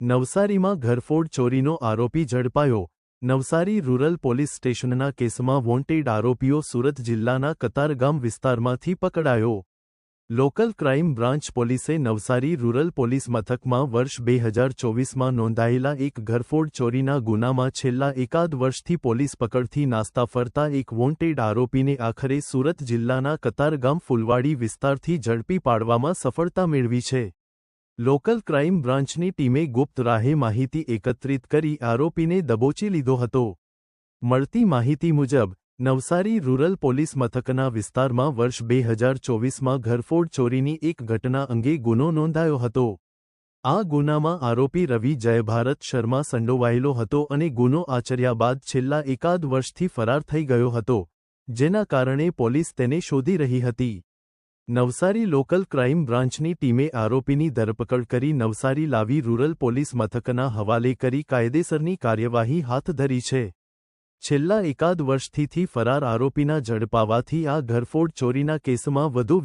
નવસારીમાં ઘરફોડ ચોરીનો આરોપી ઝડપાયો. નવસારી રૂરલ પોલીસ સ્ટેશનના કેસમાં વોન્ટેડ આરોપીઓ સુરત જિલ્લાના કતારગામ વિસ્તારમાંથી પકડાયો. લોકલ ક્રાઇમ બ્રાન્ચ પોલીસે નવસારી રૂરલ પોલીસ મથકમાં વર્ષ બે હજાર ચોવીસમાં નોંધાયેલા એક ઘરફોડ ચોરીના ગુનામાં છેલ્લા એકાદ વર્ષથી પોલીસ પકડથી નાસ્તા ફરતા એક વોન્ટેડ આરોપીને આખરે સુરત જિલ્લાના કતારગામ ફુલવાડી વિસ્તારથી ઝડપી પાડવામાં સફળતા મેળવી છે. લોકલ ક્રાઇમ બ્રાન્ચની ટીમે ગુપ્ત રાહે માહિતી એકત્રિત કરી આરોપીને દબોચી લીધો હતો. મળતી માહિતી મુજબ, નવસારી રૂરલ પોલીસ મથકના વિસ્તારમાં વર્ષ બે હજાર ચોવીસમાં ઘરફોડ ચોરીની એક ઘટના અંગે ગુનો નોંધાયો હતો. આ ગુનામાં આરોપી રવિ જયભારત શર્મા સંડોવાયેલો હતો અને ગુનો આચર્યા બાદ છેલ્લા એકાદ વર્ષથી ફરાર થઈ ગયો હતો, જેના કારણે પોલીસ તેને શોધી રહી હતી. નવસારી લોકલ ક્રાઇમ બ્રાન્ચની ટીમે આરોપીની ધરપકડ કરી નવસારી લાવી રૂરલ પોલીસ મથકના હવાલે કરી કાયદેસરની કાર્યવાહી હાથ ધરી છે. છેલ્લા એકાદ વર્ષથી ફરાર આરોપીના ઝડપાવાથી આ ઘરફોડ ચોરીના કેસમાં વધુ